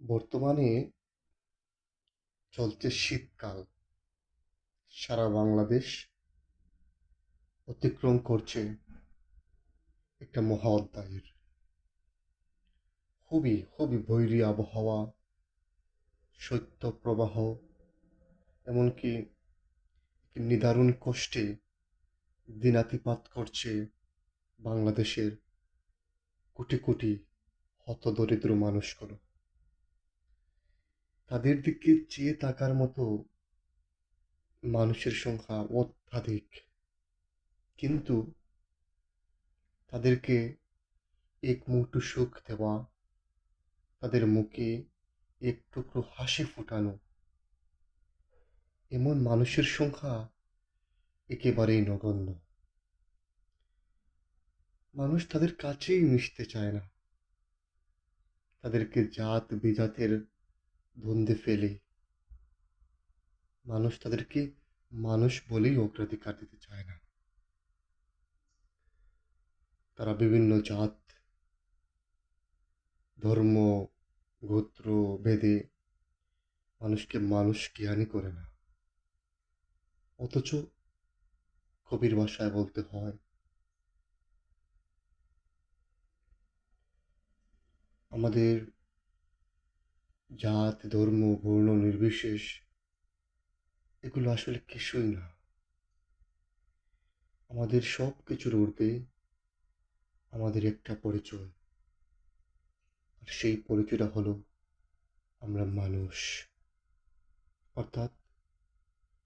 বর্তমানে চলছে শীতকাল। সারা বাংলাদেশ অতিক্রম করছে একটা মহা অধ্যায়ের। খুবই খুবই বৈরী আবহাওয়া শৈত্যপ্রবাহ এমনকি নিদারুণ কষ্টে দিনাতিপাত করছে বাংলাদেশের কোটি কোটি হতদরিদ্র মানুষগুলো। তাদের দিকে চেয়ে থাকার মতো মানুষের সংখ্যা অত্যাধিক। কিন্তু তাদেরকে এক মুঠো সুখ দেওয়া, তাদের মুখে এক টুকরো হাসি ফোটানো, এমন মানুষের সংখ্যা একেবারেই নগণ্য। মানুষ তাদের কাছেই মিশতে চায় না। তাদেরকে জাত বিজাতের দ্বন্দ্বে ফেলে। মানুষ তাদেরকে মানুষ বলেই অগ্রাধিকার দিতে চায় না। তারা বিভিন্ন জাত, ধর্ম, গোত্র, ভেদে মানুষকে মানুষ জ্ঞানই করে না। অথচ কবির ভাষায় বলতে হয়, আমাদের জাত, ধর্ম, বর্ণ, নির্বিশেষ, এগুলো আসলে কিছুই না। আমাদের সব কিছুর ঊর্ধ্বে আমাদের একটা পরিচয়। আর সেই পরিচয়টা হলো আমরা মানুষ। অর্থাৎ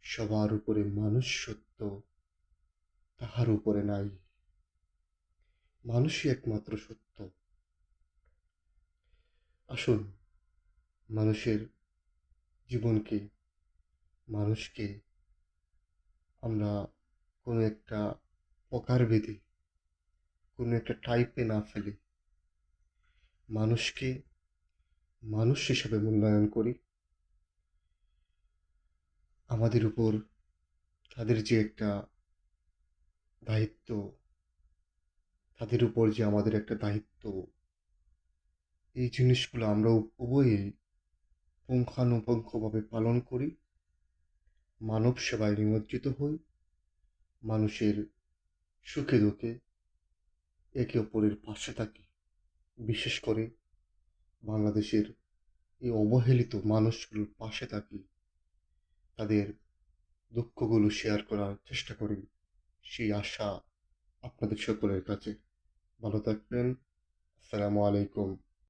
সবার উপরে মানুষ সত্য তাহার উপরে নাই। মানুষই একমাত্র সত্য। আসুন মানুষের জীবনকে, মানুষকে আমরা কোনো একটা প্রকারভেদে কোনো একটা টাইপে না ফেলে মানুষকে মানুষ হিসাবে মূল্যায়ন করি। আমাদের উপর তাদের যে একটা দায়িত্ব, তাদের উপর যে আমাদের একটা দায়িত্ব, এই জিনিসগুলো আমরা উভয়েই পুঙ্খানুপুঙ্খভাবে পালন করি। মানব সেবায় নিমজ্জিত হই। মানুষের সুখে দুঃখে একে অপরের পাশে থাকি। বিশেষ করে বাংলাদেশের এই অবহেলিত মানুষগুলোর পাশে থাকি। তাদের দুঃখগুলো শেয়ার করার চেষ্টা করি। সেই আশা আপনাদের সকলের কাছে। ভালো থাকবেন। আসসালামু আলাইকুম।